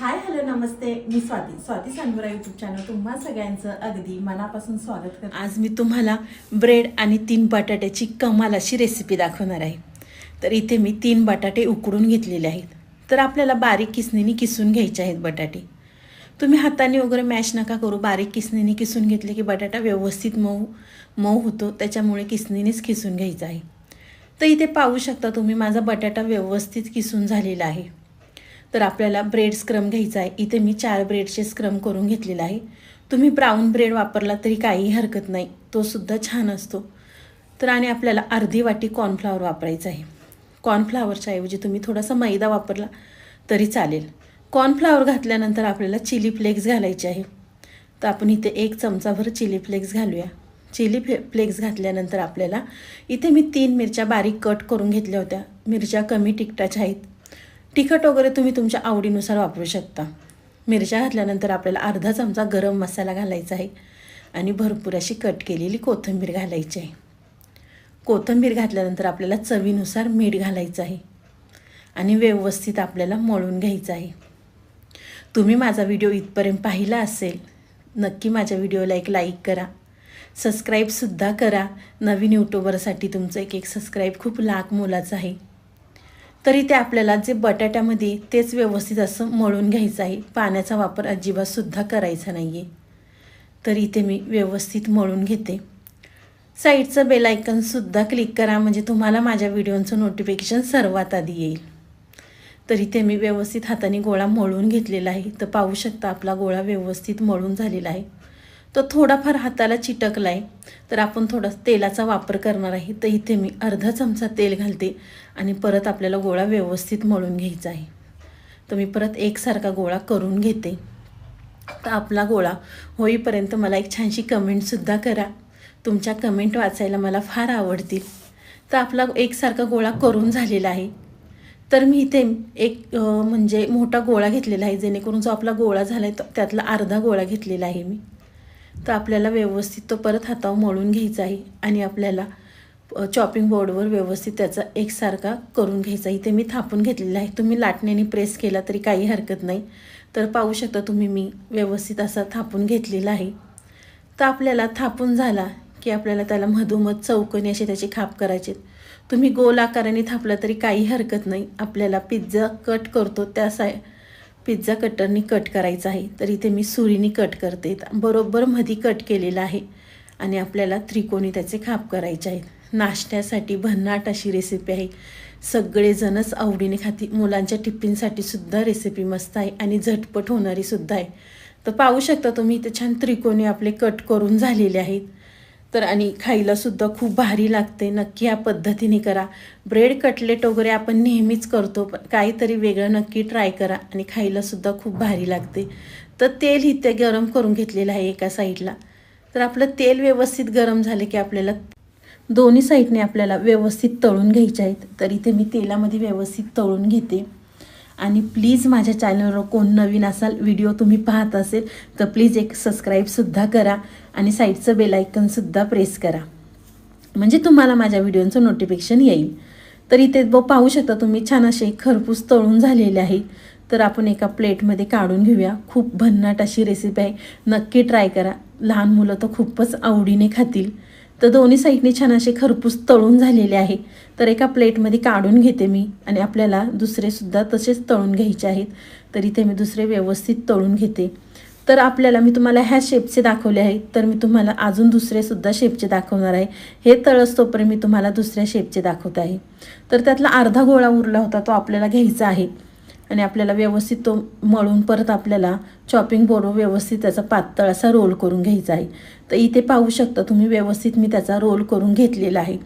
हाय hello नमस्ते. मी Swati. Swati Sangora YouTube channel तुम्हा सगळ्यांचं अगदी मनापासून स्वागत करते. आज मी तुम्हाला ब्रेड आणि तीन बटाट्याची कमाल अशी रेसिपी दाखवणार आहे. तर इथे मी तीन बटाटे उकडून घेतलेले आहेत. तर आपल्याला बारीक किसणीने किसून घ्यायचे आहेत बटाटे. तुम्ही हाताने वगैरे मॅश नका करू. बारीक किसणीने किसून घेतले की बटाटा व्यवस्थित मऊ मऊ होतो. त्याच्यामुळे किसणीनेच किसून घ्यायचा आहे. तर इथे पाहू शकता तुम्ही माझा बटाटा व्यवस्थित किसून झालेला आहे. तर आपल्याला ब्रेड स्क्रम घ्यायचा आहे. इथे मी चार ब्रेडचे स्क्रम करून घेतलेला आहे. तुम्ही ब्राऊन ब्रेड वापरला तरी काही हरकत नाही. तो सुद्धा छान असतो. तर आणि आपल्याला अर्धी वाटी कॉर्नफ्लावर वापरायचं आहे. कॉर्नफ्लावरच्या ऐवजी तुम्ही थोडासा मैदा वापरला तरी चालेल. कॉर्नफ्लावर घातल्यानंतर आपल्याला चिली फ्लेक्स घालायचे आहे. तर आपण इथे एक चमचाभर चिली फ्लेक्स घालूया. चिली फ्ले फ्लेक्स घातल्यानंतर आपल्याला इथे मी तीन मिरच्या बारीक कट करून घेतल्या होत्या. मिरच्या कमी तिखटाच्या आहेत. तिखट वगैरे तुम्ही तुमच्या आवडीनुसार वापरू शकता. मिरच्या घातल्यानंतर आपल्याला अर्धा चमचा गरम मसाला घालायचा आहे. आणि भरपूर अशी कट केलेली कोथिंबीर घालायची आहे. कोथिंबीर घातल्यानंतर आपल्याला चवीनुसार मीठ घालायचं आहे. आणि व्यवस्थित आपल्याला मळून घ्यायचं आहे. तुम्ही माझा व्हिडिओ इथपर्यंत पाहिला असेल नक्की माझ्या व्हिडिओला एक लाईक करा. सबस्क्राईबसुद्धा करा. नवीन यूट्यूबरसाठी तुमचं एक एक सबस्क्राईब खूप लाख मोलाचं आहे. तरी ते आपल्याला जे बटाट्यामध्ये तेच व्यवस्थित असं मळून घ्यायचं आहे. पाण्याचा वापर अजिबातसुद्धा करायचा नाही आहे तर इथे मी व्यवस्थित मळून घेते. साईडचं बेल आयकनसुद्धा क्लिक करा म्हणजे तुम्हाला माझ्या व्हिडिओचं नोटिफिकेशन सर्वात आधी येईल. तर इथे मी व्यवस्थित हाताने गोळा मळून घेतलेला आहे. तर पाहू शकता आपला गोळा व्यवस्थित मळून झालेला आहे. तो थोडाफार हाताला चिटकला आहे तर आपण थोडा तेलाचा वापर करणार आहे. तर इथे मी अर्धा चमचा तेल घालते आणि परत आपल्याला गोळा व्यवस्थित मळून घ्यायचा आहे. तर मी परत एकसारखा गोळा करून घेते. तर आपला गोळा होईपर्यंत मला एक छानशी कमेंटसुद्धा करा. तुमच्या कमेंट वाचायला मला फार आवडतील. तर आपला एकसारखा गोळा करून झालेला आहे. तर मी इथे एक म्हणजे मोठा गोळा घेतलेला आहे. जेणेकरून जो आपला गोळा झाला आहे त्यातला अर्धा गोळा घेतलेला आहे मी. तर आपल्याला व्यवस्थित तो परत हातावर मळून घ्यायचा आहे आणि आपल्याला चॉपिंग बोर्डवर व्यवस्थित त्याचा एकसारखा करून घ्यायचा इथे मी थापून घेतलेला आहे. तुम्ही लाटण्याने प्रेस केला तरी काही हरकत नाही. तर पाहू शकता तुम्ही मी व्यवस्थित असा थापून घेतलेला आहे. तर आपल्याला थापून झाला की आपल्याला त्याला मधोमध चौकोनी असे त्याचे खाप करायचे. तुम्ही गोल आकाराने थापला तरी काही हरकत नाही. आपल्याला पिझ्झा कट करतो त्या साय पिझ्झा कटरनी कट करायचा आहे. तर इथे मी सुरीनी कट करते. बरोबर मधी कट केलेला आहे. आणि आपल्याला त्रिकोणी त्याचे खाप करायचे आहेत. नाश्त्यासाठी भन्नाट अशी रेसिपी आहे. सगळेजणच आवडीने खाती. मुलांच्या टिफिनसाठी सुद्धा रेसिपी मस्त आहे. आणि झटपट होणारीसुद्धा आहे. तर पाहू शकता तुम्ही इथे छान त्रिकोणी आपले कट करून झालेले आहेत. तर आणि खायलासुद्धा खूप भारी लागते नक्की या पद्धतीने करा. ब्रेड कटलेट वगैरे आपण नेहमीच करतो पण काहीतरी वेगळं नक्की ट्राय करा आणि खायलासुद्धा खूप भारी लागते तर तेल इथे गरम करून घेतलेलं आहे एका साईडला. तर आपलं तेल व्यवस्थित गरम झालं की आपल्याला दोन्ही साईडने आपल्याला व्यवस्थित तळून घ्यायचे आहेत. तर इथे मी तेलामध्ये व्यवस्थित तळून घेते. आणि प्लीज माझ्या चॅनलवर कोण नवीन असाल व्हिडिओ तुम्ही पाहत असेल तर प्लीज एक सबस्क्राईबसुद्धा करा आणि साईडचं बेलायकनसुद्धा प्रेस करा. म्हणजे तुम्हाला माझ्या व्हिडिओचं नोटिफिकेशन येईल. तर इथे ब पाहू शकता तुम्ही छान असे खरपूस तळून झालेले आहे. तर आपण एका प्लेटमध्ये काढून घेऊया. खूप भन्नाट अशी रेसिपी आहे. नक्की ट्राय करा. लहान मुलं तर खूपच आवडीने खातील. तर दोन्ही साईडने छान असे खरपूस तळून झालेले आहे. तर एका प्लेटमध्ये काढून घेते मी आणि आपल्याला दुसरेसुद्धा तसेच तळून घ्यायचे आहेत. तर इथे मी दुसरे व्यवस्थित तळून घेते. तर आपल्याला मी तुम्हाला ह्या शेपचे दाखवले आहेत. तर मी तुम्हाला अजून दुसरेसुद्धा शेपचे दाखवणार आहे. हे तळसतोपर्यंत मी तुम्हाला दुसऱ्या शेपचे दाखवत आहे. तर त्यातला अर्धा गोळा उरला होता तो आपल्याला घ्यायचा आहे. आणि आपल्याला व्यवस्थित तो मळून परत आपल्याला चॉपिंग बोर्डवर व्यवस्थित त्याचा पातळ असा रोल करून घ्यायचा आहे. तर इथे पाहू शकता तुम्ही व्यवस्थित मी त्याचा रोल करून घेतलेला आहे.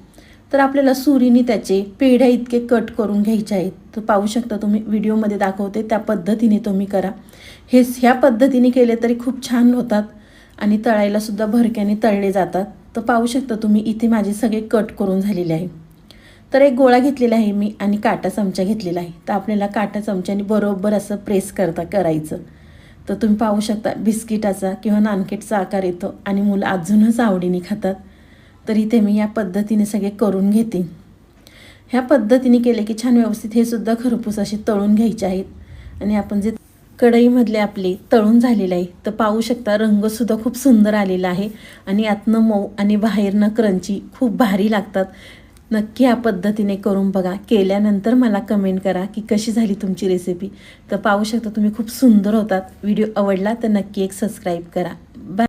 तर आपल्याला सुरीने त्याचे पेढ्या इतके कट करून घ्यायचे आहेत. तर पाहू शकता तुम्ही व्हिडिओमध्ये दाखवते त्या पद्धतीने तुम्ही करा. हे ह्या पद्धतीने केले तरी खूप छान होतात आणि तळायलासुद्धा भरक्याने तळले जातात. तर पाहू शकता तुम्ही इथे माझे सगळे कट करून झालेले आहे. तर एक गोळा घेतलेला आहे मी आणि काटा चमचा घेतलेला आहे. तर आपल्याला काटा चमच्याने बरोबर असं प्रेस करता करायचं. तर तुम्ही पाहू शकता बिस्किटाचा किंवा नानकेटचा आकार येतो आणि मुलं अजूनच आवडीने खातात. तर इथे मी या पद्धतीने सगळे करून घेते. ह्या पद्धतीने केले की छान व्यवस्थित हे सुद्धा खरपूस असे तळून घ्यायचे आहेत. आणि आपण जे कढईमधले आपले तळून झालेले आहे तर पाहू शकता रंगसुद्धा खूप सुंदर आलेला आहे आणि आतनं मऊ आणि बाहेरनं क्रंची खूप भारी लागतात. नक्की या पद्धतीने करून बघा. केल्यानंतर मला कमेंट करा की कशी झाली तुमची रेसिपी तर पाहू शकता तुम्ही खूप सुंदर होतात. व्हिडिओ आवडला तर नक्की एक सबस्क्राईब करा. बाय